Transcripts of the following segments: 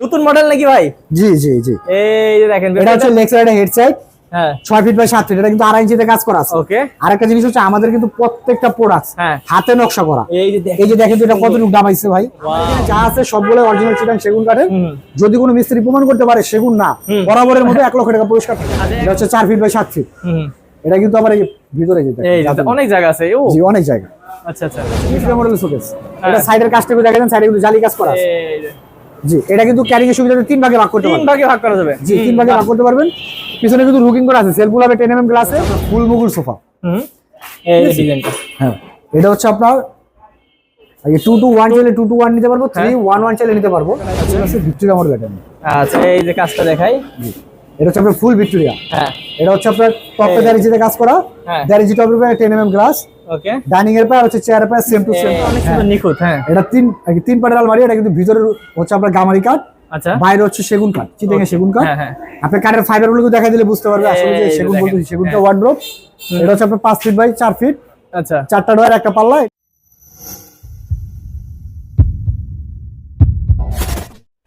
নতুন মডেল নাকি ভাই? জি জি জি। এই দেখেন এটা হচ্ছে লেগ সাইড হেড সাইড হ্যাঁ। ছয় ফিট বাই সাত ফিট এটা কিন্তু আড়াই ইঞ্চিতে কাজ করা আছে। ওকে আর একটা জিনিস হচ্ছে আমাদের কিন্তু প্রত্যেকটা প্রোডাক্ট হ্যাঁ। হাতে নকশা করা। এই যে দেখেন এই যে দেখেন এটা কতটুকু ভাই। যা আছে সবগুলো অরিজিনাল সেগুন কাঠের। যদি কোনো মিস্ত্রি প্রমাণ করতে পারে সেগুন না বরাবরের মধ্যে এক লক্ষ টাকা পুরস্কার এটা হচ্ছে চার ফিট বাই সাত ফিট হুম। এটা কিন্তু আমার এই ভিতরে যেতে অনেক জায়গা আছে ও। জি অনেক জায়গা। আচ্ছা আচ্ছা। মডেল শোকেস হ্যাঁ। এটা সাইডের কাজটা করে দেখেন সাইডে কিন্তু জালি কাজ করা আছে। এই যে। জি এটা কিন্তু ক্যারিং এর সুবিধা তিন ভাগে ভাগ করতে তিন পারবেন। ভাগে ভাগ করা যাবে। জি তিন ভাগে ভাগ করতে পারবেন। পিছনে কিন্তু রুকিং করা আছে সেলফুল হবে টেন এমএম গ্লাসে ফুল মুগুল সোফা। হুম। এই ডিজাইনটা। হ্যাঁ। এটা হচ্ছে আপনার টু টু ওয়ান চাইলে টু টু ওয়ান নিতে পারব থ্রি হ্যাঁ। ওয়ান ওয়ান চাইলে নিতে পারব। আচ্ছা। ভিক্টোরিয়া মডেল এটা আচ্ছা এই যে কাজটা দেখাই। এটা হচ্ছে আপনার ফুল ভিক্টোরিয়া হ্যাঁ। এটা হচ্ছে আপনার টপে। দাঁড়িয়ে কাজ করা। হ্যাঁ। দাঁড়িয়ে টপের উপরে ten mm glass okay dining এর পায় হচ্ছে চেয়ার পায় সেম টু সেম অনেক সুন্দর নিখুঁত হ্যাঁ। এটা তিন তিন পাটের আলমারি এটা কিন্তু ভিতরে হচ্ছে আপনার গামারি কাঠ। আচ্ছা। বাইরে হচ্ছে সেগুন কাঠ চিতেঙ্গে সেগুন কাঠ। হ্যাঁ হ্যাঁ। আপনি কাঠের ফাইবারগুলো দেখা দিলে বুঝতে পারবে আসলে যে সেগুন। বলতে সেগুনটা হ্যাঁ। ওয়ার্ড্রোপ এটা হচ্ছে আপনার পাঁচ ফিট বাই চার ফিট আচ্ছা। চারটা ডোয়ার একটা পাল্লা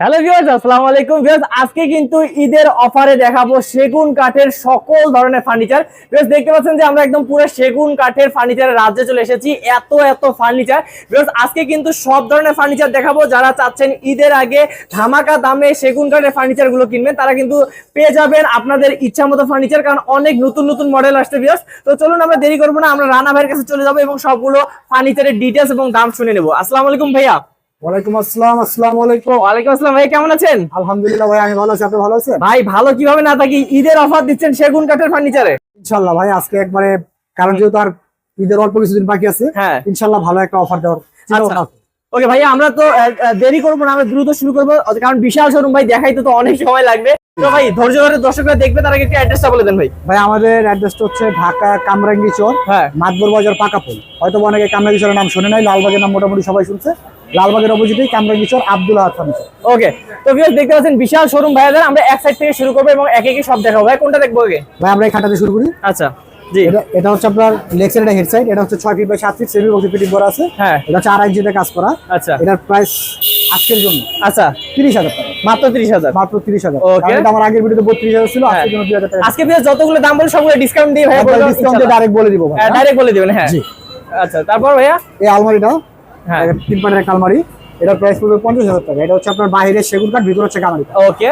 হ্যালো ভিউয়ার্স আসসালামু আলাইকুম। ভিউয়ার্স আজকে কিন্তু ঈদের অফারে দেখাবো সেগুন কাঠের সকল ধরনের ফার্নিচার ভিউয়ার্স দেখতে পাচ্ছেন যে আমরা একদম পুরো সেগুন কাঠের ফার্নিচারের রাজ্যে চলে এসেছি। এত এত ফার্নিচার ভিউয়ার্স আজকে কিন্তু সব ধরনের ফার্নিচার দেখাবো। যারা চাচ্ছেন ঈদের আগে ধামাকা দামে সেগুন কাঠের ফার্নিচারগুলো কিনবেন, তারা কিন্তু পেয়ে যাবেন আপনাদের ইচ্ছা মতো ফার্নিচার কারণ অনেক নতুন নতুন মডেল আসছে ভিউয়ার্স তো চলুন, আমরা দেরি করব না। আমরা রানা ভাইয়ের কাছে চলে যাব এবং সবগুলো ফার্নিচারের ডিটেলস এবং দাম শুনে নেব। আসসালামু আলাইকুম ভাইয়া। ওয়ালাইকুম আসসালাম আসসালামু আলাইকুম। ওয়ালাইকুম আসসালাম ভাই কেমন আছেন? আলহামদুলিল্লাহ ভাই আমি ভালো আছি আপনি ভালো আছেন? ভাই ভালো কীভাবে না থাকি ঈদের অফার দিচ্ছেন সেগুন কাঠের ফার্নিচারে। ইনশাল্লাহ ভাই আজকে একবারে কারণ যেহেতু আর ঈদের অল্প কিছুদিন বাকি আছে হ্যাঁ। ভালো একটা অফার দেওয়ার চিন্তা আচ্ছা। ওকে ভাই আমরা তো দেরি করব না আমরা দ্রুত শুরু করব। কারণ বিশাল শোরুম ভাই দেখাইতে তো অনেক সময় লাগবে। তো ভাই ধৈর্য ধরে দর্শকরা দেখবে তার আগে একটু অ্যাড্রেসটা বলে দেন ভাই। ভাই আমাদের অ্যাড্রেসটা হচ্ছে ঢাকা কামরাঙ্গি চর হ্যাঁ। মাতবর বাজার পাকাপোল হয়তো অনেকে কামরাঙ্গি চরের নাম শুনে নাই লালবাগের নাম মোটামুটি সবাই শুনছে। লালবাগের অপোজিটেই কামরাঙ্গি চর আব্দুল আহাদ ফার্নিচার ওকে তো ভিউয়ার্স দেখতে পাচ্ছেন বিশাল শোরুম ভাইয়াদের আমরা এক সাইড থেকে শুরু করব এবং একে একে সব দেখাবো। ভাই কোনটা দেখব আগে? ভাই আমরা এই খাটাতে শুরু করি। আচ্ছা জি। এটা হচ্ছে আপনার লেক্সের এটা হেড সাইড এটা হচ্ছে ছয় ফিট বাই সাত ফিট সেমি বক্সি ফিটিং করা আছে। হ্যাঁ। এটা হচ্ছে আড়াই ইঞ্চিতে কাজ করা। আচ্ছা। এটার প্রাইস আজকের জন্য আচ্ছা। তিরিশ হাজার টাকা। মাত্র ত্রিশ হাজার। মাত্র তিরিশ হাজার। Okay. কারণ এটা আমার আগের ভিডিওতে বত্রিশ হাজার ছিল হ্যাঁ। আজকের জন্য দুই হাজার টাকা। আজকে ভিউয়ার্স যতগুলো দাম বলে সবগুলো ডিসকাউন্ট দিয়ে বলে ডিসকাউন্টে ডাইরেক্ট বলে দিব ভাই হ্যাঁ? ডাইরেক্ট বলে দিবেন হ্যাঁ। জি। আচ্ছা তারপর ভাইয়া? এই আলমারিটা হ্যাঁ তিন পাটের একটা আলমারি এটার প্রাইস পড়বে পঞ্চাশ হাজার টাকা। এটা হচ্ছে আপনার বাইরের সেগুন কাঠ ভিতরে হচ্ছে কামারি ওকে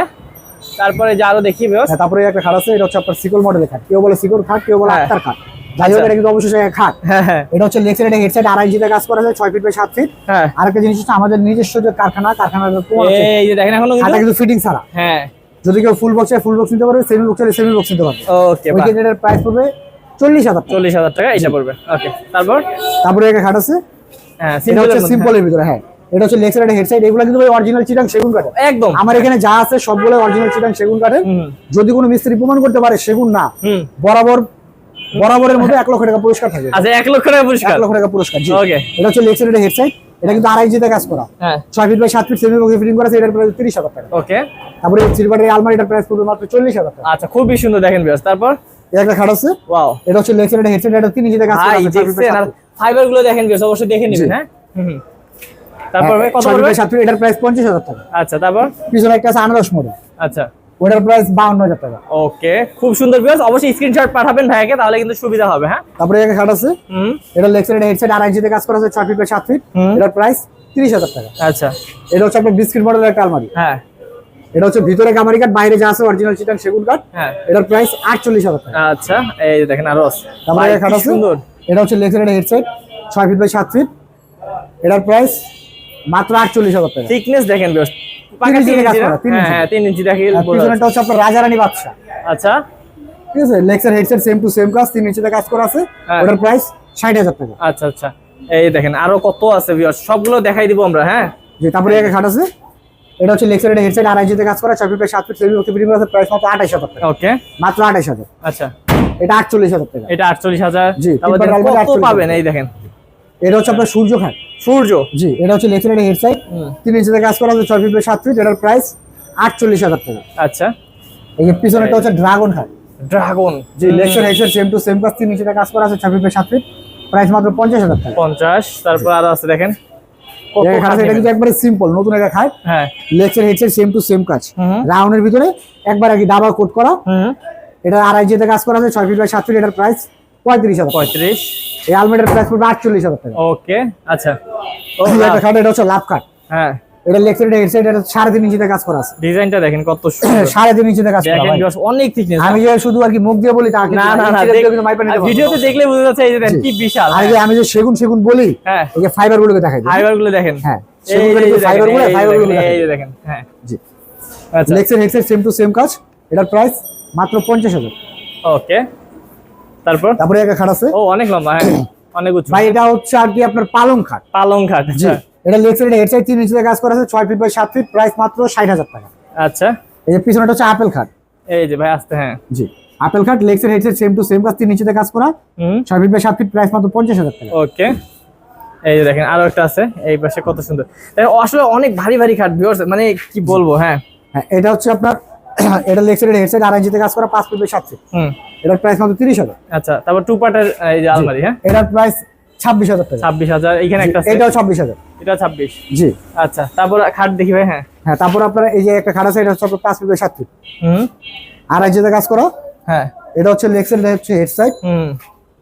তারপরে যে আরও দেখি হ্যাঁ, তারপরে একটা খাট আছে এটা হচ্ছে আপনার সিকল মডেলের খাট। কেউ বলে সিকল খাট কেউ বলে হ্যাঁ। আক্তার খাট। যাই হোক আচ্ছা। এটা কিন্তু অবশ্যই খাট। হ্যাঁ হ্যাঁ। এটা হচ্ছে লেগ সাইড হেড সাইড আড়াই ইঞ্চিতে কাজ করা যায় ছয় ফিট বাই সাত ফিট হ্যাঁ। আরেকটা জিনিস হচ্ছে আমাদের নিজস্ব যে কারখানা কারখানার এই যে দেখেন এখনও কিন্তু। কিন্তু ফিটিং ছাড়া। হ্যাঁ। যদি কেউ ফুল বক্সে ফুল বক্স নিতে পারবে সেমি বক্সে সেমি বক্স নিতে পারবে। ওকে ওই প্রাইস পড়বে চল্লিশ হাজার চল্লিশ হাজার টাকা এটা পড়বে। ওকে তারপর? তারপরে একটা খাট আছে হ্যাঁ এটা হচ্ছে সিম্পলের ভিতরে হ্যাঁ। এটা হচ্ছে লেগ হেড সাইড এগুলো কিন্তু অরিজিনাল চিটাং সেগুন কাঠের। হ্যাঁ। একদম। আমার এখানে যা আছে সবগুলো অরিজিনাল চিটাং সেগুন কাঠের। যদি কোনো মিস্ত্রি প্রমাণ করতে পারে সেগুন না। বরাবর বরাবরের মধ্যে এক লক্ষ টাকা পুরস্কার থাকে। আচ্ছা এক লক্ষ টাকা পুরস্কার? এক লক্ষ টাকা পুরস্কার ওকে এটা হচ্ছে সাইড হেড সাইড এটা কিন্তু আড়াই ইঞ্চিতে কাজ করা। হ্যাঁ। ছয় ফিট বাই সাত ফিট সেমি বক্সে ফিটিং করা এটার প্রাইস তিরিশ হাজার টাকা। ওকে তারপরে সিলভারের আলমারিটার প্রাইস পড়বে মাত্র চল্লিশ হাজার টাকা। আচ্ছা খুবই সুন্দর দেখেন বিয়াস তারপর? একটা খাট আছে। ওয়াও এটা হচ্ছে সাইড হেড সাইড এটা তিন ইঞ্চিতে কাজ করা ভাই আর। ফাইবারগুলো দেখেন বিয়াস অবশ্যই দেখে নেবেন হ্যাঁ। তারপর ভাই হ্যাঁ, কত ছয় পড়বে? সাত ফিট এটার প্রাইস পঞ্চাশ হাজার টাকা। আচ্ছা তারপর? পিছনে একটা আছে আনারস মডেল আচ্ছা। ওটার প্রাইস বাউন্ন হাজার টাকা। ওকে খুব সুন্দর বিয়াস অবশ্যই স্ক্রিনশট পাঠাবেন ভাইয়াকে তাহলে কিন্তু সুবিধা হবে হ্যাঁ? তারপরে একটা খাট আছে। হুম। এটা লেগ সাইড হেড সাইড আড়াই ইঞ্চিতে কাজ করা আছে ছয় ফিট বাই সাত ফিট। এটার প্রাইস তিরিশ হাজার টাকা। আচ্ছা। এটা হচ্ছে আপনার বিস্কিট মডেলের একটা আলমারি। হ্যাঁ। এটা হচ্ছে ভিতরে কামারি কাঠ বাইরে যা আছে অরিজিনাল চিটাং সেগুন কাঠ হ্যাঁ। এটার প্রাইস আটচল্লিশ হাজার টাকা। আচ্ছা এই দেখেন আরও আছে তারপরে ভাই, একটা খাট আছে। সুন্দর। এটা হচ্ছে লেগ সাইড হেড সাইড ছয় ফিট বাই সাত ফিট এটার প্রাইস মাত্র আটচল্লিশ হাজার টাকা। থিকনেস দেখেন হ্যাঁ। হ্যাঁ রাজারানী বাদশা আচ্ছা। ঠিক আছে লেক্সার হেডসেট সেম টু সেম কাজ তিন ইঞ্চিতে কাজ করা আছে। হ্যাঁ। ওটার প্রাইস ষাট হাজার টাকা। আচ্ছা আচ্ছা। এই দেখেন আরও কত আছে সবগুলো দেখাই দিব আমরা হ্যাঁ? যে তারপরে একটা খাট আছে। এটা হচ্ছে লেক্সার হেডসেট আড়াই ইঞ্চিতে কাজ করা ছয় ফিট সাত ফিট প্রাইস মাত্র আঠাশ হাজার ওকে মাত্র আঠাশ হাজার। আচ্ছা। এটা টাকা। এটা আটচল্লিশ হাজার। জি, কত পাবেন এই দেখেন। এটা হচ্ছে আপনার সূর্য সূর্য। জি এটা হচ্ছে ইঞ্চিতে কাজ করা আছে ফিট ফিট। এটার প্রাইস টাকা। আচ্ছা। এই যে পিছনেরটা হচ্ছে ড্রাগন ড্রাগন। জি লেক্সার হেডসেট সেম টু সেম কাজ ইঞ্চিতে কাজ করা আছে ফিট ফিট। প্রাইস মাত্র টাকা। তারপর আরও আছে দেখেন। এটা কিন্তু একবারে সিম্পল নতুন একটা খাট। হ্যাঁ। হেডসেট সেম টু সেম কাজ। রাউন্ডের ভিতরে একবার আর কি ডাবল কোট করা। হুম। এটা আড়াই জিতে কাজ করা আছে ছয় ফিট বাই সাত ফিট এটার প্রাইস পঁয়ত্রিশ হাজার পঁয়ত্রিশ। এই আলমেটের প্রাইস পড়বে আটচল্লিশ হাজার টাকা। ওকে আচ্ছা। এই খাট এটা হচ্ছে লাভ খাট হ্যাঁ। এটা লেগসের এটা হেডসেট এটা সাড়ে তিন ইঞ্চিতে কাজ করা আছে। ডিজাইনটা দেখেন কত সুন্দর। সাড়ে তিন ইঞ্চিতে কাজ করা অনেক থিকনেস আমি যে শুধু আর কি মুখ দিয়ে বলি তা না না না কিন্তু মাইপা নিতে ভিডিওতে দেখলে বোঝা যাচ্ছে এই যে কি বিশাল। আর আমি যে সেগুন সেগুন বলি হ্যাঁ। এই যে ফাইবার গুলোকে দেখাই ফাইবারগুলো দেখেন। হ্যাঁ সেগুন যে যে ফাইবারগুলো দেখেন, ফাইবারগুলো দেখেন, এই যে দেখেন হ্যাঁ। জি। আচ্ছা। সেম টু সেম কাজ। এটার প্রাইস মাত্র পঞ্চাশ হাজার। ওকে। তারপর? তারপরে একটা খাট আছে। ও অনেক লম্বা হ্যাঁ। অনেক উঁচু। ভাই এটা হচ্ছে আর কি আপনার পালং খাট। পালং খাট জি আচ্ছা। এটা লেগসের এটা হেডসেট তিন ইঞ্চিতে কাজ করা আছে ছয় ফিট বাই সাত ফিট প্রাইস মাত্র ষাট হাজার টাকা। আচ্ছা। এই যে পিছনেটা হচ্ছে আপেল খাট। এই যে ভাই আসতে হ্যাঁ। জি আপেল খাট লেগসের হেডসেট সেম টু সেম কাজ তিন ইঞ্চিতে কাজ করা। ছয় ফিট বাই সাত ফিট প্রাইস মাত্র পঞ্চাশ হাজার টাকা। ওকে। এই যে দেখেন আরও একটা আছে এই পাশে কত সুন্দর। আসলে অনেক ভারী ভারী খাট ভিউয়ার্স মানে কি বলব হ্যাঁ। হ্যাঁ এটা হচ্ছে আপনার এটা লেগসের হেডসেট আড়াই ইঞ্চিতে কাজ করা পাঁচ ফিট বাই সাত ফিট হুম। এটার প্রাইস মাত্র তিরিশ হাজার। আচ্ছা তারপর টু পার্টের এই যে আলমারি হ্যাঁ? এটার প্রাইস ছাব্বিশ হাজার টাকা। ছাব্বিশ হাজার এখানে একটা এটাও ছাব্বিশ হাজার। এটা ছাব্বিশ? জি। আচ্ছা তারপর খাট দেখি ভাই হ্যাঁ। হ্যাঁ তারপর আপনার এই যে একটা খাট আছে এটা হচ্ছে পাঁচ ফিট বাই সাত ফিট। আড়াই ইঞ্চিতে কাজ করা। হ্যাঁ। এটা হচ্ছে লেগসের হচ্ছে হেড সাইড হুম।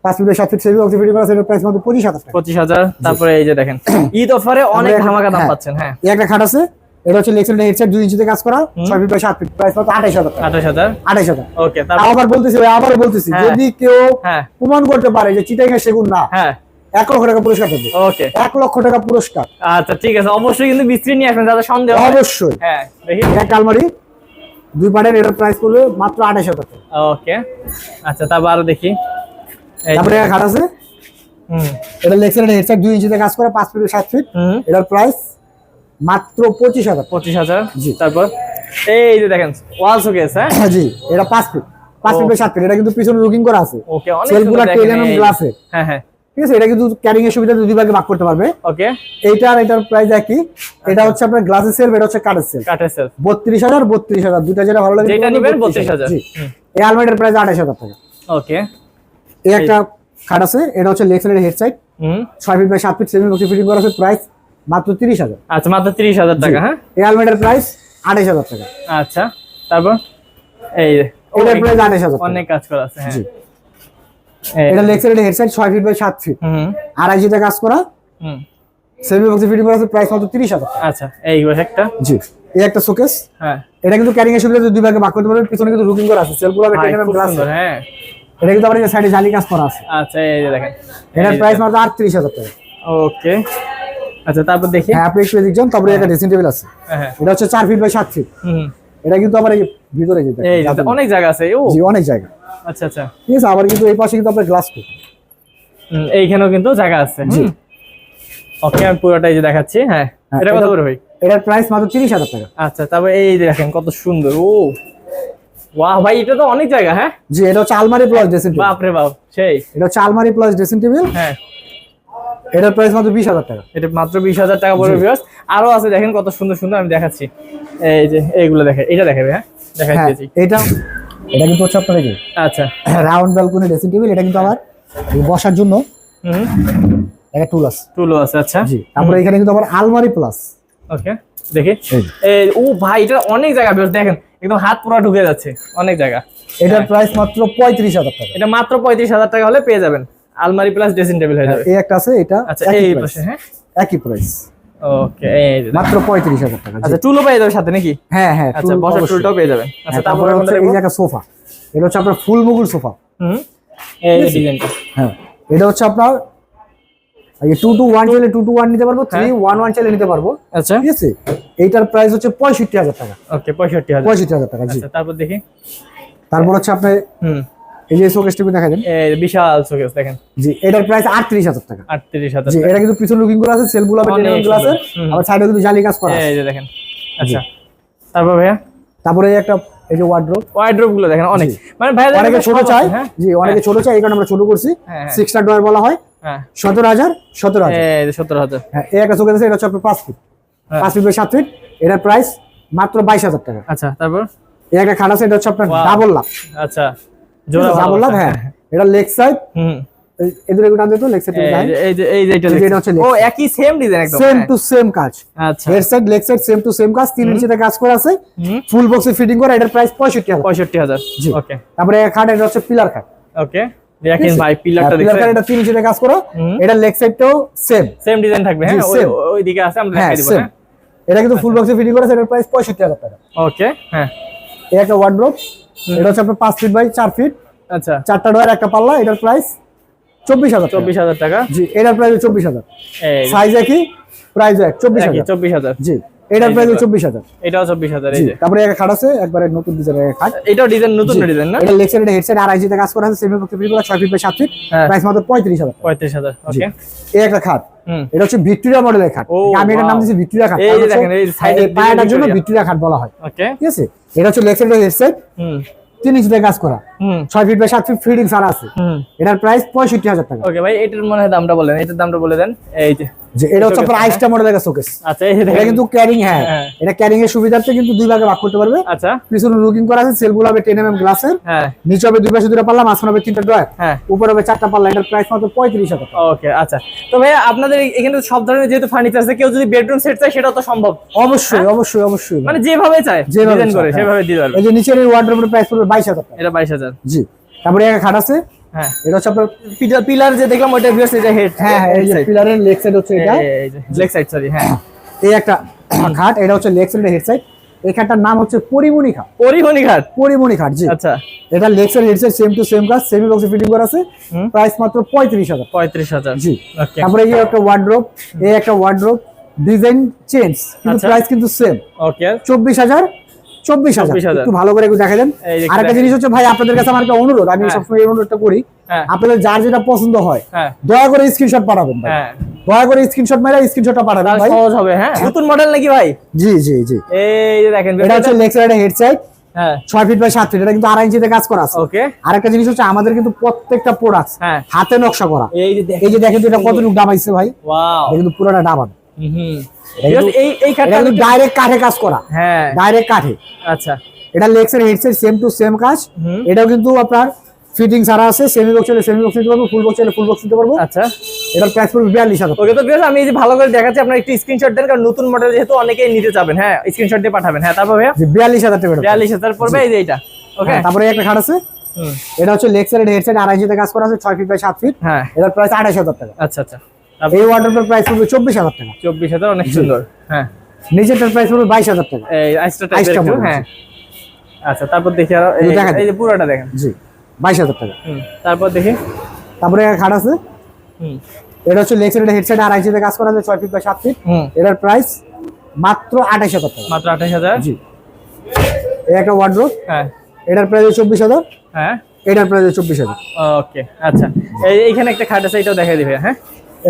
পাঁচ ফিট সাত ফিট সেভি অক্সি করা আছে প্রাইস মাত্র পঁচিশ হাজার পঁচিশ হাজার তারপরে এই যে দেখেন ঈদ অফারে অনেক ধামাকা দাম হ্যাঁ। পাচ্ছেন হ্যাঁ। একটা খাট আছে এটা হচ্ছে দুই ইঞ্চিতে কাজ করা ছয় ফিট বাই সাত ফিট প্রাইস মাত্র আঠাইশ হাজার টাকা। আঠাশ হাজার? আঠাইশ হাজার। ওকে তারপর? আবার বলতেছি আবার বলতেছি হ্যাঁ। যদি কেউ হ্যাঁ। প্রমাণ করতে পারে যে সেগুন না হ্যাঁ। এক লক্ষ টাকা পুরস্কার পাবে ওকে এক লক্ষ টাকা পুরস্কার। আচ্ছা ঠিক আছে। অবশ্যই কিন্তু মিস্ত্রি নিয়ে আসবেন যাদের সন্দেহ অবশ্যই। হ্যাঁ দেখি। এক আলমারি দুই পাটের এটার প্রাইস পড়বে মাত্র আঠাশ হাজার টাকা। ওকে আচ্ছা তারপর আরও দেখি। তারপরে খাট আছে। হুম। এটা দুই ইঞ্চিতে কাজ করে পাঁচ ফিট সাত ফিট এটার প্রাইস মাত্র পঁচিশ হাজার। পঁচিশ হাজার। জি। তারপর এই যে দেখেন ওয়াল শোকেস হ্যাঁ? জি। এটা পাঁচ ফিট। পাঁচ ফিট বাই সাত ফিট। এটা কিন্তু পিছনে লুকিং করা আছে। ওকে অনেক সেলগুলা দেখেন, গ্লাসে হ্যাঁ হ্যাঁ। ঠিক আছে এটা কিন্তু ক্যারিং এর সুবিধা দুই ভাগে ভাগ করতে পারবে। ওকে। এইটা আর এটার প্রাইস একই। এটা হচ্ছে আপনার গ্লাসের সেল এটা হচ্ছে কাঠের সেল কাঠের সেল বত্রিশ হাজার বত্রিশ হাজার। দুইটা যেটা ভালো লাগে যেটা নিবেন বত্রিশ হাজার। জি। এই আলমারিটার প্রাইস হাজার টাকা। ওকে। এই একটা খাট আছে এটা হচ্ছে লেক্সেলের হেড সাইড হুম। ছয় ফিট বাই সাত ফিট সেভেন বক্সি ফিটিং করা আছে। প্রাইস মাত্র তিরিশ হাজার। আচ্ছা মাত্র তিরিশ হাজার টাকা হ্যাঁ? এই আলমারিটার প্রাইস আঠাশ হাজার টাকা। আচ্ছা তারপর? এই এটার প্রাইস আঠাশ হাজার অনেক কাজ করা আছে হ্যাঁ। জি। এটা লেক্সেলের হেড সাইড ছয় ফিট বাই সাত ফিট হুম আড়াই জিতে কাজ করা। হুম। সেভেন বক্সি ফিটিং করা আছে প্রাইস মাত্র তিরিশ হাজার। টাকা আচ্ছা এই একটা। জি এই একটা শোকেস হ্যাঁ। এটা কিন্তু ক্যারিং এর সুবিধা দুই ভাগে ভাগ করতে পারবে পিছনে কিন্তু লুকিং করা আছে। সেলগুলো টেন খুব গ্লাস হ্যাঁ। এটা কিন্তু আবার সাইডে জালি কাজ করা আছে। আচ্ছা এই দেখেন। এটার প্রাইস মাত্র আটত্রিশ হাজার টাকা। ওকে আচ্ছা তারপর দেখি। হ্যাঁ আপনি একটু এদিক যান তারপরে একটা ড্রেসিং টেবিল আছে। হ্যাঁ হ্যাঁ। এটা হচ্ছে চার ফিট বাই সাত ফিট হুম এটা কিন্তু আবার এই ভিতরে যেতে এই অনেক জায়গা আছে ও। জি অনেক জায়গা। আচ্ছা আচ্ছা। ঠিক আছে আবার কিন্তু এই পাশে কিন্তু আপনার গ্লাস ফিট হুম, এইখানেও কিন্তু জায়গা আছে জি। ওকে আমি পুরোটাই যে দেখাচ্ছি হ্যাঁ। হ্যাঁ, এটা কত করে ভাই? এটার প্রাইস মাত্র তিরিশ হাজার টাকা। আচ্ছা তারপর এই যে দেখেন কত সুন্দর ও। ওয়াহ ভাই এটা তো অনেক জায়গা হ্যাঁ? জি এটা হচ্ছে আলমারি প্লাস ড্রেসিং টেবিল বাপ রে বাপ সেই। এটা হচ্ছে আলমারি প্লাস ড্রেসিং টেবিল হ্যাঁ। এটার প্রাইস মাত্র বিশ হাজার টাকা। এটা মাত্র বিশ হাজার টাকা পড়বে ভিউয়ার্স আরও আছে দেখেন কত সুন্দর সুন্দর আমি দেখাচ্ছি। এই যে এইগুলো দেখে এটা দেখাবে হ্যাঁ? দেখাই হ্যাঁ দিয়েছি। এটা এটা কিন্তু হচ্ছে আপনার যে আচ্ছা। রাউন্ড ব্যালকনি ড্রেসিং টেবিল এটা কিন্তু এই বসার জন্য হুম। একটা টুল আছে। টুলও আছে আচ্ছা। জি তারপরে এখানে কিন্তু আবার আলমারি প্লাস ওকে দেখি। এই এই ও ভাই এটা অনেক জায়গা ভিউয়ার্স দেখেন একদম হাত পুরো ঢুকে যাচ্ছে অনেক জায়গা। এটার প্রাইস মাত্র পঁয়ত্রিশ হাজার টাকা। এটা মাত্র পঁয়ত্রিশ হাজার টাকা হলে পেয়ে যাবেন। আলমারি প্লাস ড্রেসিং টেবিল হয়ে যাবে। এই একটা আছে এটা আচ্ছা এই পাশে হ্যাঁ? একই প্রাইস ওকে মাত্র পঁয়ত্রিশ হাজার টাকা আচ্ছা টুলও পেয়ে যাবে সাথে নাকি? হ্যাঁ হ্যাঁ আচ্ছা বসার টুলটাও পেয়ে যাবেন আচ্ছা হ্যাঁ, তারপরে তারপরে হচ্ছে এই একটা সোফা এটা হচ্ছে আপনার ফুল মুগুল সোফা। হুম এই ডিজাইনটা হ্যাঁ এটা হচ্ছে আপনার টু টু ওয়ান চাইলে টু টু ওয়ান নিতে পারব থ্রি হ্যাঁ। ওয়ান ওয়ান চাইলে নিতে পারব। আচ্ছা। ঠিক আছে? এইটার প্রাইস হচ্ছে পঁয়ষট্টি হাজার টাকা। ওকে পঁয়ষট্টি হাজার। পঁয়ষট্টি হাজার টাকা জি। আচ্ছা তারপর দেখি। তারপর হচ্ছে আপনি হুম। এই যে দেখা দেন। বিশাল শোকেস দেখেন। জি এটার প্রাইস আটত্রিশ হাজার টাকা। আটত্রিশ হাজার জি এটা কিন্তু পিছনে লুকিং করা আছে। হুম। আবার সাইডে কিন্তু জালি কাজ করা আছে। এই যে দেখেন আচ্ছা। তারপর ভাইয়া? তারপরে একটা এই যে গুলো দেখেন অনেক। মানে ভাইয়া অনেকে ছোট চাই হ্যাঁ? জি অনেকে ছোট চাই এই কারণে আমরা ছোট করছি। হ্যাঁ, হ্যাঁ। সিক্সটা ড্রয়ার বলা হয় হ্যাঁ। সতেরো হাজার সতেরো হাজার। সত্তর হাজার। হ্যাঁ এই একটা শোকেস আছে এটা হচ্ছে আপনার পাঁচ ফিট হ্যাঁ। পাঁচ ফিট বাই সাত ফিট এটার প্রাইস মাত্র বাইশ হাজার টাকা। আচ্ছা তারপর? এই একটা খাট আছে এটা হচ্ছে আপনার ডাবল লাভ আচ্ছা। জোড়া হ্যাঁ। এটা লেগ সাইড হুম। এদের এগুলো টান দিত লেগ সাইড এই যে- এই যে এটা এই যে দেখছি। এটা হচ্ছে ও একই সেম ডিজাইন একদম সেম হ্যাঁ। টু সেম কাজ। আচ্ছা। Head side leg side same to same কাজ। তিন ইঞ্চিতে কাজ করা আছে। ফুল বক্সে ফিটিং করা এটার প্রাইস পঁয়ষট্টি হাজার। পঁয়ষট্টি হাজার। জি। ওকে তারপরে খাট এটা হচ্ছে পিলার খাট। ওকে দেখেন ভাই পিলারটা পিলার এটা তিন ইঞ্চিতে কাজ করা। এটা লেগ সাইডটাও সেম সেম ডিজাইন থাকবে হ্যাঁ? ওই দিকে আছে আমরা হ্যাঁ দেখাই দিব সেম হ্যাঁ? এটা কিন্তু ফুল বক্সে ফিটিং করা আছে এটার প্রাইস পঁয়ষট্টি হাজার টাকা। ওকে হ্যাঁ। এই একটা ওয়ার্ড্রোপ এটা হচ্ছে আপনার পাঁচ ফিট বাই চার ফিট আচ্ছা। চারটা ডোয়ার একটা পাল্লা এটার প্রাইস চব্বিশ হাজার চব্বিশ হাজার টাকা? জি এটার প্রাইস চব্বিশ হাজার। সাইজ একই প্রাইস এক চব্বিশ হাজার। চব্বিশ হাজার। জি। এটার প্রাইস যে- চব্বিশ হাজার। এটাও চব্বিশ হাজার এই যে। তারপরে একটা খাট আছে একবারে নতুন ডিজাইনের খাট এটাও ডিজাইন নতুন ডিজাইন না? এটা লেগ সাইড এটা হেড সাইড আড়াই কাজ করা আছে সেমি পক্ষে ফিট করা ছয় ফিট বাই সাত ফিট। প্রাইস মাত্র পঁয়ত্রিশ হাজার। পঁয়ত্রিশ হাজার জি। ওকে এই একটা খাট এটা হচ্ছে ভিক্টোরিয়া মডেলের খাট আমি এটার নাম দিয়েছি ভিক্টোরিয়া খাট এই যে দেখেন, এই এই পায়াটার জন্য ভিক্টোরিয়া। খাট বলা হয়। ওকে ঠিক আছে? এটা হচ্ছে leg side head side hmm. তিন ইঞ্চিতে কাজ করা। হুম। ছয় ফিট বাই সাত ফিট ফিটিং সারা আছে। এটার প্রাইস পঁয়ষট্টি হাজার টাকা। ওকে ভাই এটার মনে হয় দামটা বলেন এটার দামটা বলে দেন। এই যে যে এটা হচ্ছে আপনার Showcase, আইসটা মডেলের শোকেস আচ্ছা এটা কিন্তু ক্যারিং হ্যাঁ। হ্যাঁ। এটা ক্যারিং এর সুবিধার্থে কিন্তু দুই ভাগে ভাগ করতে পারবে। আচ্ছা। পিছনে লুকিং করা আছে সেলগুলো হবে গ্লাসের হ্যাঁ। নিচে হবে দুই পাশে দুটো পাল্লা মাঝখানে হবে তিনটা ড্রয়ার হ্যাঁ। উপরে হবে চারটা পাল্লা এটার প্রাইস মাত্র পঁয়ত্রিশ হাজার টাকা। ওকে আচ্ছা। তো ভাই আপনাদের এখানে সব ধরনের যেহেতু ফার্নিচার আছে কেউ যদি বেডরুম সেট চায় সেটাও তো সম্ভব। অবশ্যই অবশ্যই অবশ্যই। মানে যেভাবে চায় ডিজাইন করে হ্যাঁ। সেভাবে দিতে পারবে এই যে নিচের এই ওয়ার্ড্রোবের প্রাইস পড়বে টাকা। এটা বাইশ হাজার। জি। তারপরে একটা খাট আছে হ্যাঁ। এটা হচ্ছে আপনার পিলার পিলার যে দেখলাম ওইটা ভিউয়ার্স এটা হেড হ্যাঁ হ্যাঁ এই যে পিলারের লেগ সাইড হচ্ছে এটা। লেগ সাইড সরি হ্যাঁ। এই একটা খাট এটা হচ্ছে লেগ সাইড হেড সাইড এই খাটটার নাম হচ্ছে পরিমণি খাট পরিহনি ঘাট? পরিমণি খাট জি। আচ্ছা। এটা leg side head side same to same কাজ সেমি বক্সে ফিটিং করা আছে। প্রাইস মাত্র পঁয়ত্রিশ হাজার। পঁয়ত্রিশ হাজার। জি। ওকে তারপরে এই একটা ওয়ার্ড্রোব এই একটা ওয়ার্ড্রোব ডিজাইন চেঞ্জ কিন্তু আচ্ছা। প্রাইস কিন্তু সেম ওকে চব্বিশ হাজার চব্বিশ হাজার। একটু ভালো করে একটু দেখা দেন। আর একটা জিনিস হচ্ছে ভাই আপনাদের কাছে আমার একটা অনুরোধ আমি হ্যাঁ। সবসময় এই অনুরোধটা করি। হ্যাঁ। আপনাদের যার যেটা পছন্দ হয় হ্যাঁ। দয়া করে স্ক্রিনশট পাঠাবেন ভাই। দয়া করে স্ক্রিনশট মেরে স্ক্রিনশটটা পাঠাবেন ভাই। সহজ হবে হ্যাঁ। নতুন মডেল নাকি ভাই? জি জি জি। এই যে দেখেন এটা হচ্ছে লেগ সাইড হেড সাইড হ্যাঁ। ছয় ফিট বাই সাত ফিট এটা কিন্তু আড়াই ইঞ্চিতে কাজ করা আছে। ওকে আরেকটা জিনিস হচ্ছে আমাদের কিন্তু প্রত্যেকটা প্রোডাক্ট হাতে নকশা করা। এই যে দেখেন। এই যে দেখেন তো এটা কতটুকু ডাবাইছে ভাই? কিন্তু পুরোটা ডাবান এই এই এটা ডাইরেক্ট কাঠে কাজ করা। হ্যাঁ। ডাইরেক্ট কাঠে। আচ্ছা। এটা leg side same to same কাজ। এটাও কিন্তু আপনার ফিটিং সারা আছে সেমি বক্স হলে সেমি বক্স নিতে পারব ফুল বক্স হলে ফুল বক্স নিতে পারব। আচ্ছা। এটার প্রাইস পড়বে বিয়াল্লিশ হাজার ওকে তো বেশ আমি এই যে ভালো করে দেখাচ্ছি আপনার একটু স্ক্রিনশট দেন কারণ নতুন মডেল যেহেতু অনেকেই নিতে চাবেন। হ্যাঁ স্ক্রিনশট দিয়ে পাঠাবেন। হ্যাঁ তারপর ভাইয়া? যে বিয়াল্লিশ হাজার টাকা এটা। বিয়াল্লিশ হাজার পড়বে এই যে এইটা। ওকে? হ্যাঁ, তারপরে একটা খাট আছে। এটা হচ্ছে লেগ সাইড হেড আড়াই ইঞ্চিতে কাজ করা আছে ছয় ফিট বাই সাত ফিট হ্যাঁ। এটার প্রাইস আঠাশ হাজার টাকা। আচ্ছা আচ্ছা। এই ওয়ার্ডার প্রাইস পড়বে চব্বিশ হাজার টাকা। চব্বিশ হাজার অনেক সুন্দর। হ্যাঁ। নিচেরটার প্রাইস পড়বে বাইশ হাজার টাকা। এই আইসটা টাইপের একটু হ্যাঁ। আচ্ছা তারপর দেখি আরও এই- যে পুরোটা দেখেন। জি বাইশ হাজার টাকা। তারপর দেখি। তারপরে খাট আছে। হুম। এটা হচ্ছে লেগ সাইড হেড সাইড আড়াই ইঞ্চিতে কাজ করা আছে ছয় ফিট বাই সাত ফিট হুম। এটার প্রাইস মাত্র আঠাশ হাজার টাকা। মাত্র আঠাশ হাজার? জি। এই একটা ওয়ার্ড্রোব হ্যাঁ। এটার প্রাইস চব্বিশ হাজার। হ্যাঁ। এটার প্রাইস চব্বিশ হাজার। ওকে আচ্ছা। এই এইখানে একটা খাট আছে এটাও দেখাই দিবে হ্যাঁ?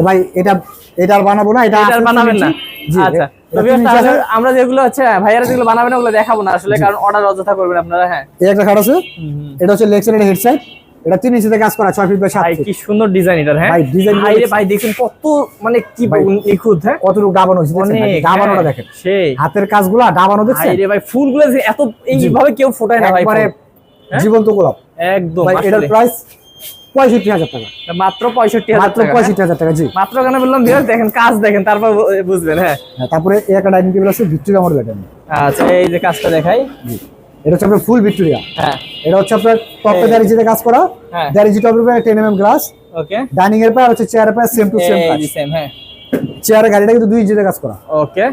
ভাই এটা এটা আর বানাবো না এটা এটা আর আছে বানাবেন না? তিন আচ্ছা। এটা তবে তিন ইঞ্চি তাহলে আছে। আমরা যেগুলো হচ্ছে ভাইয়ারা যেগুলো বানাবেন ওগুলো দেখাবো না আসলে কারণ অর্ডার অযথা করবেন আপনারা হ্যাঁ। এই একটা খাট আছে। হুম, হুম। এটা হচ্ছে লেগ সাইড এটা তিন ইঞ্চিতে কাজ করা ছয় ফিট বাই সাত কি সুন্দর ডিজাইন এটার হ্যাঁ। ভাই, গুলো ভাই ভাই দেখুন কত মানে কি নিখুঁত হ্যাঁ। কতটুকু ডাবানো হয়েছে ডাবানোটা হ্যাঁ, দেখেন। সেই। হাতের কাজগুলা ডাবানো ভাই দেখছেন? রে ভাই ফুলগুলো যে এত এইভাবে কেউ ফোটায় না ভাই হ্যাঁ? জীবন্ত গোলাপ। একদম ভাই এটার প্রাইস পঁয়ষট্টি হাজার টাকা। মাত্র পঁয়ষট্টি মাত্র? পঁয়ষট্টি হাজার টাকা জি। মাত্র কেন বললাম? দেখেন কাজ দেখেন তারপর বুঝবেন হ্যাঁ। হ্যাঁ, তারপরে একটা ডাইনিং টেবিল আছে ভিক্টোরিয়া মডেল এটা আচ্ছা এই যে কাজটা দেখাই। জি। এটা হচ্ছে আপনার ফুল ভিক্টোরিয়া হ্যাঁ। এটা হচ্ছে আপনার টপে দাঁড়িয়ে কাজ করা দাঁড়িয়ে টপের উপরে টেন গ্লাস ওকে ডাইনিং এর পায়ে হচ্ছে চেয়ারের পায়ে সেম টু সেম কাজ। সেম হ্যাঁ। চেয়ারের গাড়িটা কিন্তু দুই ইঞ্চিতে কাজ করা। ওকে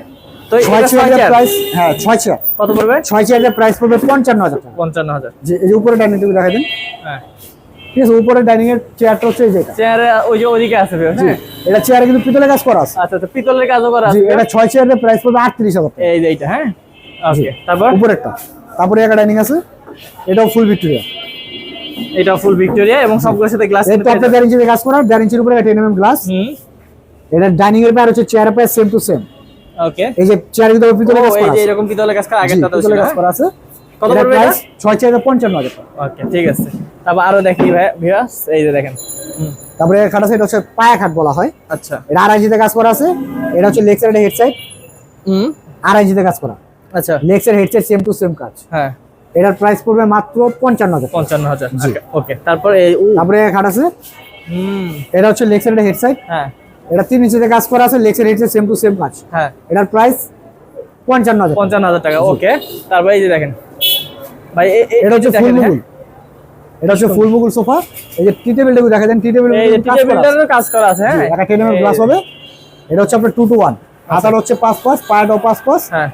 তো ছয় চেয়ারের প্রাইস হ্যাঁ ছয় চেয়ার কত পড়বে? ছয় চেয়ারের প্রাইস পড়বে পঞ্চান্ন হাজার পঞ্চান্ন হাজার। যে এই উপরে ডাইনিং টেবিল দেখা দিন। হ্যাঁ। ঠিক আছে উপরে ডাইনিং এর চেয়ারটা হচ্ছে যেটা চেয়ারে ওই যে ওদিকে আছে হ্যাঁ? এটা চেয়ারে কিন্তু পিতলের কাজ করা আছে। আচ্ছা আচ্ছা পিতলের কাজও করা আছে এটা চেয়ারের প্রাইস পড়বে আটত্রিশ হাজার টাকা। এই যে হ্যাঁ? ওকে তারপর? উপরেরটা। তারপরে একটা ডাইনিং আছে এটাও ফুল ভিক্টোরিয়া এটা ফুল ভিক্টোরিয়া এবং সবগুলোর সাথে গ্লাস এর টপে দেড় ইঞ্চিতে কাজ করা ইঞ্চির উপরে টেন এম গ্লাস হুম। এটা ডাইনিং এর পায়ে হচ্ছে চেয়ারের পায়ে সেম টু সেম ওকে এই যে চেয়ারের ভিতরে পিতলের কাজ এই যে এরকম পিতলের কাজ করা জি, আগেরটা ছিল কাজ হ্যাঁ? করা আছে। কত এটার পড়বে এটা? প্রাইস ছয় চেয়ারের পঞ্চান্ন হাজার টাকা। ওকে ঠিক আছে। তারপর আরও দেখি ভাই ভিউয়ার্স এই যে দেখেন। তারপরে এর খাট আছে এটা হচ্ছে পায়া খাট বলা হয়। আচ্ছা। এটা কাজ করা আছে। এটা হচ্ছে হেড সাইড হুম। ইঞ্চিতে কাজ করা। আচ্ছা। Side head side same to same কাজ। হ্যাঁ। এটার প্রাইস পড়বে মাত্র পঞ্চান্ন হাজার টাকা। পঞ্চান্ন হাজার। ওকে তারপর এই তারপরে এর খাট আছে। হুম। এটা হচ্ছে লেক্সের এটা হেড সাইড হ্যাঁ। এটা তিন ইঞ্চিতে কাজ করা আছে লেক্সের হেড সেম টু সেম কাজ। হ্যাঁ। এটার প্রাইস পঞ্চান্ন হাজার পঞ্চান্ন হাজার টাকা ওকে তারপর এই যে দেখেন। ভাই এটা হচ্ছে দেখেন, ফুল হ্যাঁ। এটা হচ্ছে ফুল মুগুল সোফা। এই যে টি টেবিলটা দেখা দেন টি এই কাজ করা আছে। হ্যাঁ। একটা টেন এমএম গ্লাস হবে। এটা হচ্ছে আপনার টু হাতার হচ্ছে পায়াটাও হ্যাঁ।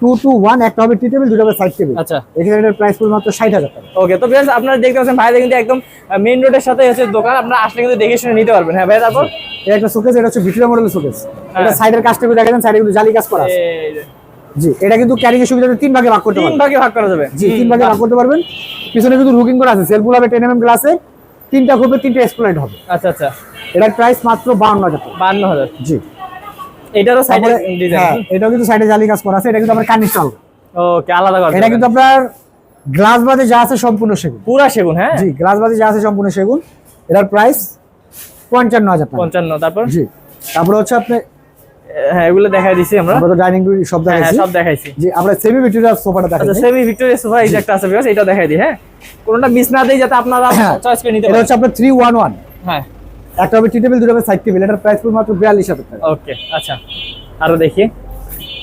টু টু ওয়ান একটা হবে টি টেবিল দুটো হবে সাইড টেবিল আচ্ছা। এখানে এটার প্রাইস পড়বে মাত্র ষাট হাজার টাকা। ওকে তো আপনারা দেখতে পাচ্ছেন ভাইদের কিন্তু একদম মেইন রোডের সাথে দোকান। আপনারা আসলে কিন্তু দেখে শুনে নিতে পারবেন। হ্যাঁ ভাই তারপর? এটা একটা শোকেস এটা হচ্ছে ভিক্টোরিয়া মডেলের শোকেস হ্যাঁ। এটা সাইডের কাজটা দেখা দেন সাইডে কিন্তু জালি কাজ করা আছে। জি এটা কিন্তু ক্যারিং এর সুবিধাতে তিন ভাগে ভাগ করতে তিন ভাগে ভাগ করা যাবে। জি তিন ভাগে ভাগ করতে পারবেন। পিছনে কিন্তু রুকিং করা আছে সেলফুল হবে টেন এমএম গ্লাসে তিনটা খুববে তিনটা এক্সপ্লাইট হবে। আচ্ছা আচ্ছা। এটার প্রাইস মাত্র বাউন্ন হাজার টাকা। বান্ন হাজার। জি। এটারও সাইডে হ্যাঁ ডিজাইন এটাও কিন্তু সাইডে জালি কাজ করা আছে এটা কিন্তু আপনার কার্নিশ চাল ওকে আলাদা করা এটা কিন্তু আপনার গ্লাস বাদে যা আছে সম্পূর্ণ সেগুন। পুরা সেগুন হ্যাঁ? জি গ্লাস বাদে যা আছে সম্পূর্ণ সেগুন। এটার প্রাইস পঞ্চান্ন হাজার টাকা। পঞ্চান্ন তারপর? জি। তারপরে হচ্ছে আপনি হ্যাঁ এগুলো দেখাই দিছি আমরা। আমরা তো ডাইনিং সব হ্যাঁ হ্যাঁ, দেখাইছি। সব দেখাইছি। জি আমরা সেমি ভিক্টোরিয়া সোফাটা আচ্ছা দেখাইছি সেমি ভিক্টোরিয়া সোফা এই যে একটা আছে এটা দেখাই দিই হ্যাঁ? কোনটা মিস না দেই যাতে আপনারা হ্যাঁ। চয়েস করে নিতে এটা হচ্ছে আপনার থ্রি ওয়ান ওয়ান হ্যাঁ। একটা হবে টি টেবিল দুটো হবে সাইড টেবিল এটার প্রাইস মাত্র বিয়াল্লিশ হাজার টাকা। ওকে আচ্ছা। আরও দেখি।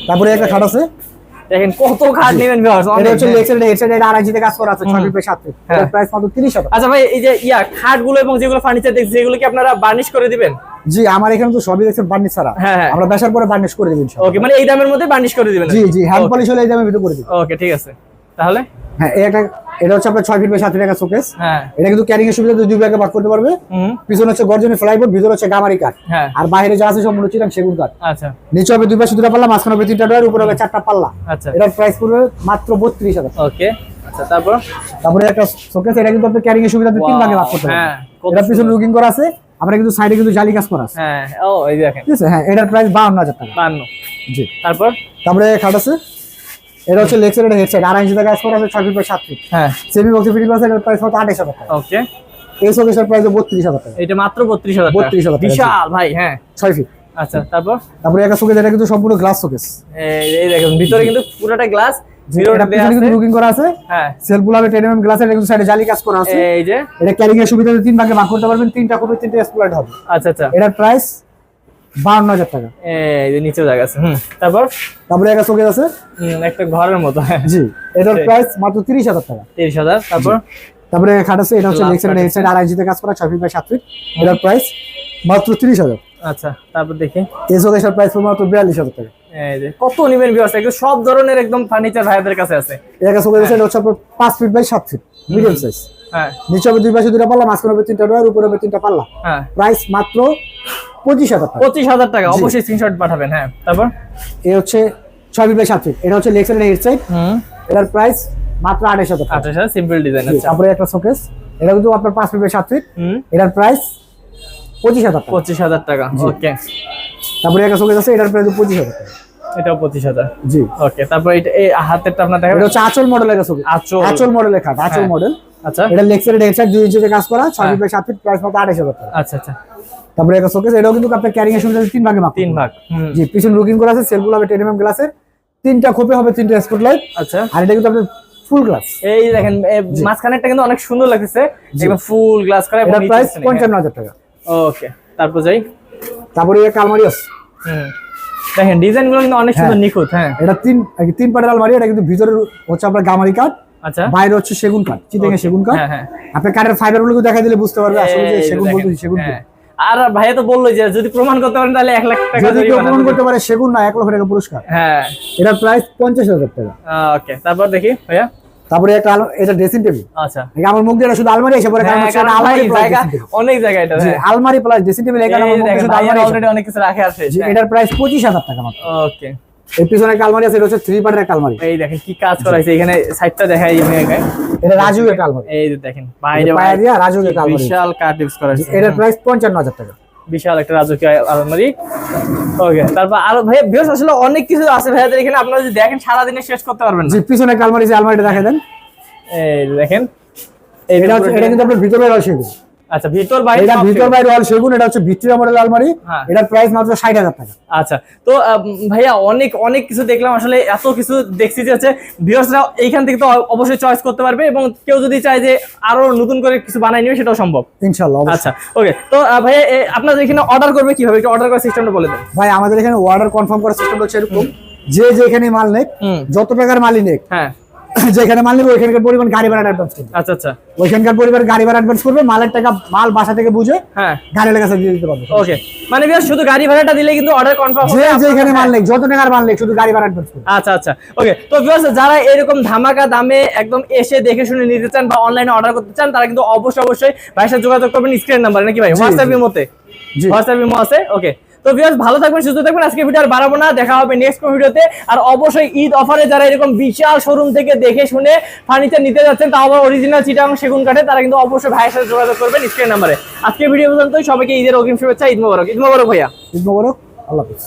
তারপরে একটা খাট আছে। দেখেন কত খাট নেবেন ভিউয়ার্স এটা হচ্ছে লেক্সের হেডসেট এটা কাজ করা আছে ছয় ফিট বাই সাত ফিট হ্যাঁ। প্রাইস মাত্র তিরিশ হাজার আচ্ছা ভাই এই যে ইয়া খাটগুলো এবং যেগুলো ফার্নিচার দেখছি যেগুলো কি আপনারা বার্নিশ করে দিবেন? জি আমার এখানে তো সবই দেখছেন বার্নিশ ছাড়া। হ্যাঁ, হ্যাঁ। আমরা বেসার পরে বার্নিশ করে দেবেন ওকে মানে এই দামের মধ্যে বার্নিশ করে দিবেন জি জি হ্যান্ড পলিশ হলে এই দামে ভিডিও করে দিবেন ওকে ঠিক আছে। তাহলে? হ্যাঁ এই এটা হচ্ছে আপনার ছয় ফিট বাই সাত ফিট শোকেস এটা কিন্তু ক্যারিং এর সুবিধা দুই ভাগে ভাগ করতে পারবে। পিছনে হচ্ছে গর্জনের ফ্লাইবোর্ড ভিতরে হচ্ছে গামারি কাঠ আর বাইরে যা আছে সম্পূর্ণ চিরাং সেগুন কাঠ আচ্ছা। নিচে হবে দুই পাশে দুটা পাল্লা মাঝখানে হবে তিনটা ডয়ার উপরে হবে চারটা পাল্লা। আচ্ছা। এটার প্রাইস পড়বে মাত্র বত্রিশ হাজার ওকে। আচ্ছা তারপর? তারপরে একটা শোকেস এটা কিন্তু আপনি ক্যারিং এর সুবিধা তিন ভাগে ভাগ করতে পারবেন এটা পিছনে লুকিং করা আছে। আমরা কিন্তু সাইডে কিন্তু জালি কাজ করা আছে। হ্যাঁ ও এই দেখেন। ঠিক আছে হ্যাঁ এটার প্রাইস বাউন্ন হাজার টাকা। বান্ন জি। তারপর? তারপরে খাট আছে। এটা হচ্ছে লেক্সের এটা হেডসেট আড়াই ইঞ্চিতে কাজ করা আছে ছয় ফিট বাই সাত ফিট হ্যাঁ। সেমি বক্স ফিটিং আছে এটার প্রাইস আঠাশ হাজার টাকা। ওকে এই শোকেসের প্রাইস বত্রিশ হাজার টাকা। এটা মাত্র বত্রিশ হাজার 32,000 টাকা, বিশাল ভাই হ্যাঁ। ছয় ফিট আচ্ছা তারপর? তারপরে একটা শোকেস এটা কিন্তু সম্পূর্ণ গ্লাস শোকেস এই দেখেন ভিতরে কিন্তু পুরোটা গ্লাস করা আছে। হ্যাঁ। গ্লাসের সাইডে জালি কাজ করা আছে। এই যে। এটা ক্যারিং এর সুবিধা তিন ভাগে ভাগ করতে পারবেন। তিনটা কপি তিনটা এক্সপ্লয়েড হবে। আচ্ছা আচ্ছা। এটার প্রাইস বাউন্ন হাজার টাকা। এই নিচে জায়গা আছে। হুম। তারপর? তারপরে একটা শোকেস আছে। একটা ঘরের মতো। জি। এটার প্রাইস মাত্র তিরিশ হাজার টাকা। তিরিশ হাজার। তারপর? তারপরে খাট আছে এটা হচ্ছে Glass লেক্সের সাইড আড়াই ইঞ্চিতে কাজ করা ছয় ফিট বাই সাত ফিট এটার প্রাইস মাত্র আচ্ছা তারপর দেখি। এই শোকেসের প্রাইস মাত্র বিয়াল্লিশ হাজার টাকা। কত নিবেন ভিউয়ার্স একদম সব ধরনের একদম ফার্নিচার ভাইদের কাছে আছে। এটা একটা শোকেস এটা হচ্ছে আপনার পাঁচ ফিট বাই সাত ফিট মিডিয়াম সাইজ হ্যাঁ নিচে হবে দুই পাশে দুটা পাল্লা মাঝখানে হবে তিনটা ডোয়ার উপরে হবে তিনটা পাল্লা। হ্যাঁ। প্রাইস মাত্র পঁচিশ হাজার টাকা। পঁচিশ হাজার টাকা। অবশ্যই স্ক্রিনশট পাঠাবেন হ্যাঁ। তারপর? এই হচ্ছে ছয় ফিট বাই সাত ফিট এটা হচ্ছে লেক্সের হেড সাইড হুম। এটার প্রাইস মাত্র আঠাশ হাজার টাকা। আচ্ছা সিম্পল ডিজাইন জি, আচ্ছা তারপরে একটা শোকেস এটা কিন্তু আপনার পাঁচ ফিট বাই সাত ফিট হুম। এটার প্রাইস পঁচিশ হাজার টাকা। পঁচিশ হাজার টাকা। ওকে তারপরে একটা শোকেস আছে এটার প্রাইস পঁচিশ হাজার এটাও পঁচিশ হাজার। জি। ওকে তারপর এটা এই হাতেরটা আপনার এটা হচ্ছে আচল মডেলের একটা শোকেস আঁচল। আচল মডেলের খাট আচল হ্যাঁ। মডেল আচ্ছা। এটা লেক্সের সাইড দুই ইঞ্চিতে কাজ করা ছয় হ্যাঁ। ফিট বাই সাত ফিট প্রাইস মাত্র আঠাশ হাজার টাকা। আচ্ছা আচ্ছা। তারপরে একটা শোকেস এটাও কিন্তু আপনার ক্যারিং এর তিন ভাগে মাপ তিন ভাগ জি পিছনে করা আছে সেলগুলো হবে টেন এমএম গ্লাসের তিনটা খোপে হবে তিনটা স্পট লাইট আচ্ছা। আর এটা কিন্তু আপনার ফুল গ্লাস এই দেখেন মাঝখানেরটা কিন্তু অনেক সুন্দর লাগতেছে। একদম ফুল গ্লাস করা এবং প্রাইস টাকা। ওকে তারপর যাই। তারপরে একটা আলমারি আছে। দেখেন ডিজাইনগুলো কিন্তু অনেক সুন্দর নিখুঁত হ্যাঁ। এটা তিন তিন পাটের আলমারি এটা কিন্তু ভিতরে হচ্ছে আপনার গামারি কাঠ আচ্ছা। বাইরে হচ্ছে সেগুন কাঠ চিতেঙ্গে সেগুন কাঠ। হ্যাঁ হ্যাঁ। আপনার কাঠের ফাইবারগুলো দেখা দিলে বুঝতে পারবে আসলে যে সেগুন বলতে সেগুন হ্যাঁ। আর ভাইয়া তো বলল যে যদি প্রমাণ করতে পারেন তাহলে এক লাখ টাকা যদি প্রমাণ করতে পারে সেগুন না এক লক্ষ টাকা পুরস্কার। হ্যাঁ। এটার প্রাইস পঞ্চাশ হাজার টাকা। ওকে তারপর দেখি ভাইয়া। তারপরে একটা এটা ড্রেসিং টেবিল আচ্ছা। আমার মুখ দিয়ে শুধু আলমারি এসে পড়ে কারণ হ্যাঁ, কারণ এটা আলমারি জায়গা অনেক জায়গা এটা হ্যাঁ। আলমারি প্লাস ড্রেসিং টেবিল এখানে আমার মুখ শুধু আলমারি already অনেক কিছু রাখে আছে জি, এটার প্রাইস পঁচিশ হাজার টাকা মাত্র। ওকে। এর পিছনে একটা আলমারি আছে এটা হচ্ছে থ্রি পার্টের একটা আলমারি। এই দেখেন কি কাজ করা হয়েছে এখানে সাইডটা দেখাই এখানে দেখাই। এটা রাজু একটা আলমারি। এই যে দেখেন বাইরে পায়া দিয়া রাজু একটা আলমারি। বিশাল কাট ইউজ করা হয়েছে। এটার প্রাইস পঞ্চান্ন হাজার টাকা। বিশাল একটা রাজকীয় আলমারি। ওকে তারপর আর ভাই ভিউস আসলে অনেক কিছু আছে ভাইয়াদের এখানে আপনারা যদি দেখেন সারা দিনে শেষ করতে পারবেন না। জি পিছনে আলমারি আছে আলমারিটা দেখেন দেন। এই দেখেন। এইটা এটা হচ্ছে এটা কিন্তু আপনার ভিতরে রয়েছে। আচ্ছা ভিতর বাইরে এটা ভিতর বাইরে অল সেগুন এটা হচ্ছে ভিক্টোরিয়া মডেল আলমারি। হ্যাঁ। এটার প্রাইস মাত্র ষাট হাজার টাকা। আচ্ছা তো ভাইয়া অনেক অনেক কিছু দেখলাম। আসলে এত কিছু দেখছি যে হচ্ছে ভিউয়ার্সরা এইখান থেকে তো অবশ্যই চয়েস করতে পারবে এবং কেউ যদি চায় যে আরও নতুন করে কিছু বানাই নিবে সেটাও সম্ভব। ইনশাল্লাহ আচ্ছা ওকে তো ভাইয়া আপনাদের এখানে অর্ডার করবে কীভাবে? অর্ডার করার সিস্টেমটা বলে দেন। ভাই আমাদের এখানে অর্ডার কনফার্ম করার সিস্টেম হচ্ছে এরকম যে যেখানে মাল নেক। যত টাকার মালই নেক হ্যাঁ। যেখানে মাল নেবে ওইখানকার পরিমাণ গাড়ি ভাড়া অ্যাডভান্স করবে। আচ্ছা আচ্ছা। ওইখানকার পরিমাণ গাড়ি ভাড়া অ্যাডভান্স করবে মালের টাকা মাল বাসা থেকে বুঝে হ্যাঁ। গাড়ির কাছে দিয়ে দিতে পারবে। ওকে মানে ভিউয়ার্স শুধু গাড়ি ভাড়াটা দিলে কিন্তু অর্ডার কনফার্ম যে যেখানে মাল নেক যত টাকার মাল নেক শুধু গাড়ি ভাড়া অ্যাডভান্স করবে। আচ্ছা আচ্ছা। ওকে তো ভিউয়ার্স যারা এরকম ধামাকা দামে একদম এসে দেখে শুনে নিতে চান বা অনলাইনে অর্ডার করতে চান তারা কিন্তু অবশ্যই অবশ্যই ভাইয়ের সাথে যোগাযোগ করবেন স্ক্রিন নাম্বার নাকি ভাই? হোয়াটসঅ্যাপের মতে জি। হোয়াটসঅ্যাপ ইমো আছে? ওকে তো ভিউয়ার্স ভালো থাকবেন, সুস্থ থাকবেন। আজকে ভিডিও আর বাড়াবো না। দেখা হবে নেক্সট কোন ভিডিওতে আর অবশ্যই ঈদ অফারে যারা এরকম বিশাল শোরুম থেকে দেখে শুনে ফার্নিচার নিতে যাচ্ছেন তা আবার অরিজিনাল চিটাং সেগুন কাঠে তারা কিন্তু অবশ্যই ভাইয়ের সাথে যোগাযোগ করবেন স্ক্রিন নাম্বারে আজকে ভিডিও পর্যন্ত সবাইকে ঈদের অগ্রিম শুভেচ্ছা। ঈদ মোবারক। ঈদ মোবারক ভাইয়া। ঈদ মোবারক। আল্লাহ হাফিজ।